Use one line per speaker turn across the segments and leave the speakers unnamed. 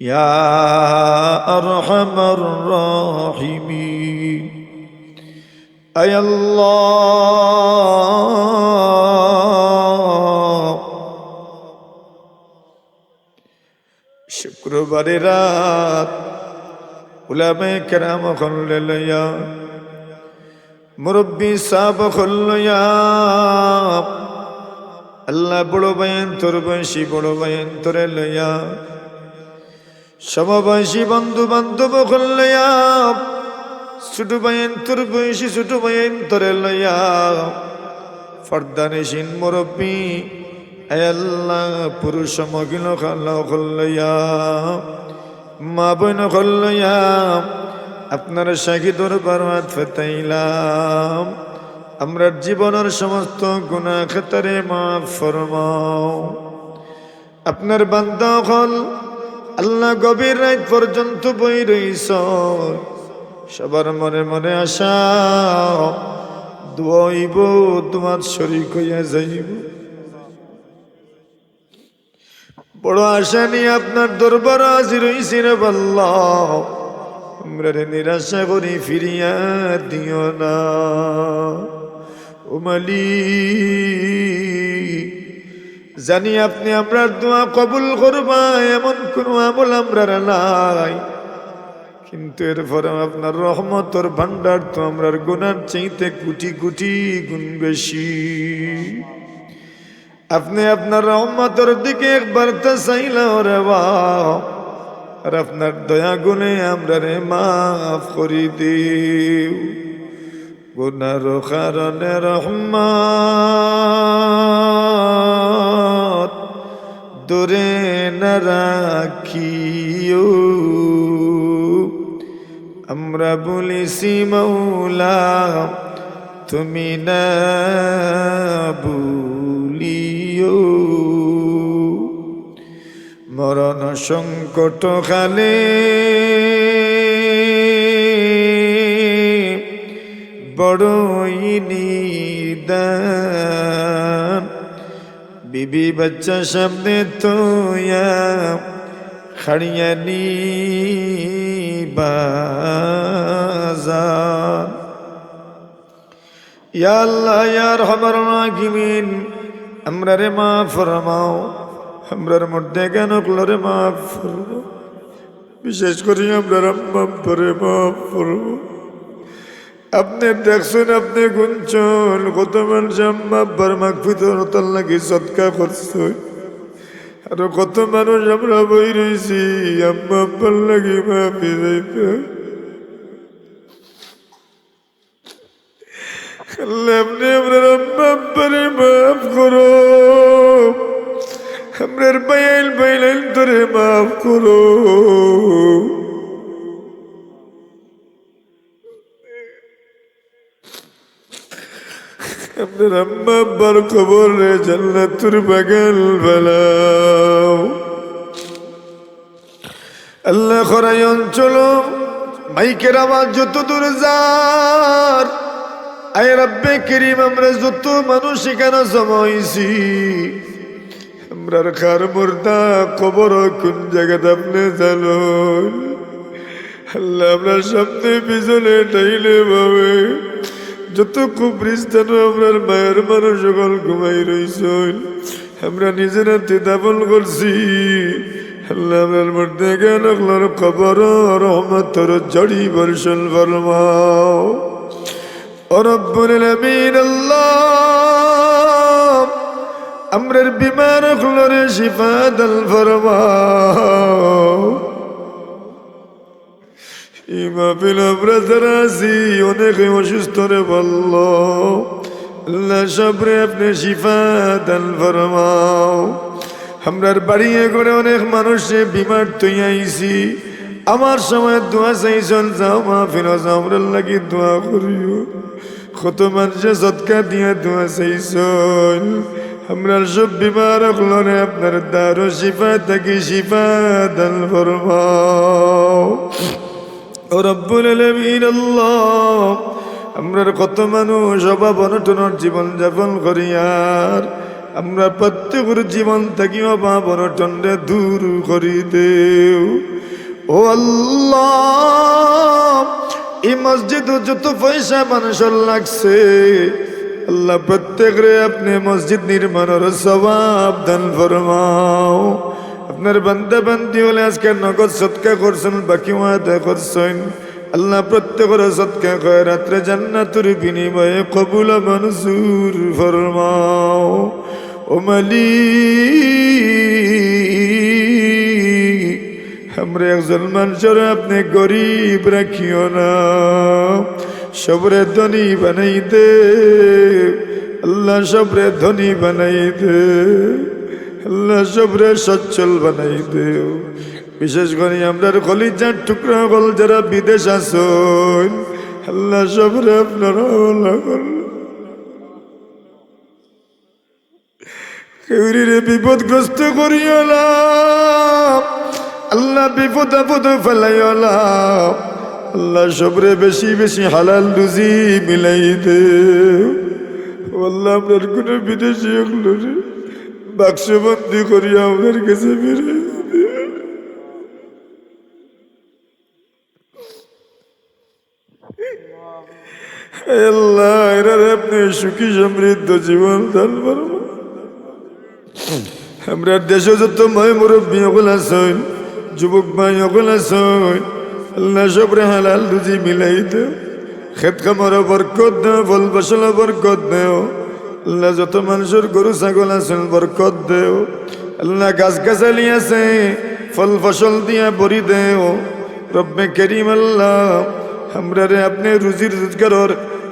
يا أرحم الراحمين أي الله شكر بريرات علماء كرام خلل يا مربي صاحب خلل يا الله بڑو بین تر بنشی بڑو بین تر لیا সমবয়সী বন্ধু বান্ধব খল্লিয়া ছোট বয়ান তোর বয়সী ছোট বয়ান তোরে লইয়া ফর্দানিসীন মুরব্বী পুরুষ মগিল খাল্লা খল্লিয়া মা বোন খল্লিয়া আপনার শাহী দরবার ফেতাইলাম, আমরা জীবনের সমস্ত গুণা খেতারে মাফ ফরমাও। আপনার বান্দা হল আল্লাহ গভীর রাত পর্যন্ত বই রইস সবার মনে মনে আশা দোয়াইব তোমার শরীর হইয়া যাইব। বড় আশা নিয়ে আপনার দরবার হাজির হইছি রে আমরা নিরাশা করি ফিরিয়া দিও না। ও মালি জানি আপনি আমরার দোয়া কবুল করবা, এমন কোন আমল আমরা নাই। কিন্তু এরপরে আপনার রহমতর ভান্ডার তো আমরার গুনার চাইতে কুটি কুটি গুণ বেশি। আপনি আপনার রহমতের দিকে একবার তো চাইলাম রে আর আপনার দয়া গুণে আমরা রে মাফ করি দিও। গুনার কারণে রহমত দূরে না আমরা বলিছি মৌলা তুমি না মরণ সংকট খালে বড়ই নিদান। বিবি বাচ্চা সামনে তোয়া, খাড়িয়া নি বাজার ইয়া আল্লাহ, ইয়া রহমান রাহিমিন আমরা রে মা ফরমাও, আমরার মধ্যে কেন রে মাফ করব বিশেষ করে আমরা আম্মা পরে মাফ করব আপনি দেখছেন, আপনি গুনছেন। কত মানুষ আব্বার মাক ভিতর তার লাগি সৎকা করছে? আর কত মানুষ আমরা বই রয়েছি, আম্মা আব্বার লাগি মাফি যাইতে আপনি আব্বারে মাফ করো। বাইল বাইলাইল ধরে মাফ করো। আপনার আম্মা আব্বার খবর রে জান্নাতুর বাগাল বেলাও আল্লাহ খরাই অঞ্চল মাইকের আওয়াজ যত দূর যার আয় রব্বে করিম আমরা যত মানুষ এখানে জমাইছি আমরার খার মুর্দা কবর কোন জায়গাতে আপনি জানো আল্লাহ আমরা সামনে পিছনে টাইলে ভাবে যত কুবরিস্তান আমরার মায়ের মানুষ সকল ঘুমাই রইছ আমরা নিজের দাপন করছি। আল্লাহ আমরার মধ্যে আল্লাহ বিমান শিফা দল ফরমাও। ইমাফিল আমরা যারা আছি অনেক অসুস্থ রে বলল। আল্লাহ সবরে আপনি শিফা দান ফরমাও। আমরার বাড়িয়ে করে অনেক মানুষে বিমার তুই আইছি। আমার সময় দোয়া চাইছন, যাও মা ফিরো যাও আমরার লাগি দোয়া করিও। কত মানুষে সৎকা দিয়ে দোয়া চাইছন, আমরার সব বিমার অকলরে আপনার দারো শিফা থাকি শিফা দান ফরমাও। আলামিন, আল্লাহ কত মানুষ অভাব অনটনের জীবন যাপন করিয়ার আমরা প্রত্যেকের জীবন থাকি অভাব অনটনরে দূর করি দেও। ও আল্লাহ, এই মসজিদ যত পয়সা মানুষের লাগছে, আল্লাহ প্রত্যেকরে আপনি মসজিদ নির্মাণের স্বভাব দান ফরমাও। আপনার বান্দা বান্দি হলে আজকে নগদ সৎকা করছেন, বাকি মাদা করছেন। আল্লাহ প্রত্যেকের সৎকা কয় রাত্রে জান্নাতুর বিনিময়ে কবুল মনসুর ফরমাও। ও মালিক, আমরা একজন মানুষের আপনি গরিব, রাখিও না। সবরে ধনী বানাই দে, আল্লাহ সবরে ধনী বানাই দে। আল্লাহ সবরে সচ্ছল বানাই দে বিশেষ করে আমরা কলিজার টুকরা গল যারা বিদেশ আসন আল্লাহ সবরে আপনারা কেউরিরে বিপদগ্রস্ত করিওলা আল্লাহ বিপদ আপদ ফেলাইওলা আল্লাহ সবরে বেশি বেশি হালাল রুজি মিলাই দে আল্লাহ আপনার কোনো বিদেশি হলো রে। বাক্সবন্দি করিয়া আমাদের কাছে ফিরে আল্লাহ, এরা আপনি সুখী সমৃদ্ধ জীবন দান আমরা দেশে যত মায় মুরব্বী সকল আছেন যুবক ভাই সকল আছেন আল্লাহ সবরে হালাল রুজি মিলাই দেও। খেত খামারও বরকত দেও ফল ফসল বরকত দেও। আল্লাহ যত মানুষের গরু, ছাগল আছেন, বরকত দেও। আল্লাহ গাছ গাছালি আছে, ফল ফসল দিয়া ভরি দেও। রব্বে করিম আল্লাহ, আমরা রে আপনি রুজির রোজগারের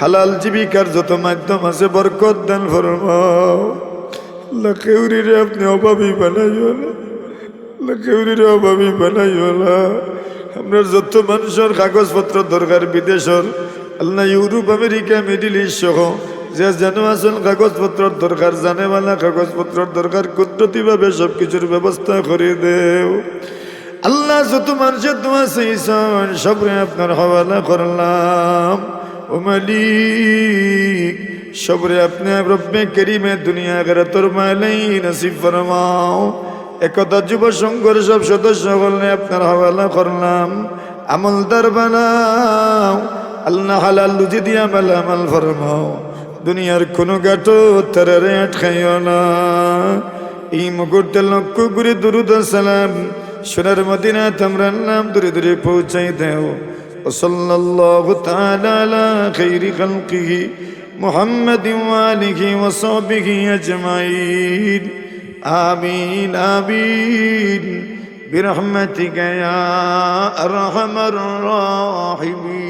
হালাল জীবিকার যত মাধ্যম আছে, বরকত দান ফরমাও। লকেউরিরে আপনি অভাবী বানাইও না। লকেউরিরে অভাবী বানাইও না। আমরা যত মানুষের কাগজপত্র দরকার, বিদেশের, আল্লাহ ইউরোপ, আমেরিকা, মিডিল ইস্ট সহ যে যেন আসল কাগজপত্র দরকার জানেওয়ালা কাগজপত্র দরকার, কুদরতিভাবে সব কিছুর ব্যবস্থা করে দেও। আল্লাহ যত মানুষের তোমার সেইসন সবরে আপনার হওয়ালা করলাম। ও মালিক, সবরে আপনি রব্বে করিমে দুনিয়া করে তোর মালাই নসিব ফরমাও। একতা যুব সংঘর সব সদস্য বললে আপনার হওয়ালা করলাম। আমলদার বানাও আল্লাহ হালাল লুজি দিয়া মেলা আমল ফরমাও। দুনিয়ার কোনো গাটো তারারে আটকাইও না এই মুকুটটা লক্ষ্য করে দুরুদ সালাম সোনার মদিনা তোমরার নাম দূরে দূরে পৌঁছাই দেও وصلى الله تعالى على خير خلقه محمد وآله وصحبه أجمعين آمين آمين برحمتك يا أرحم الراحمين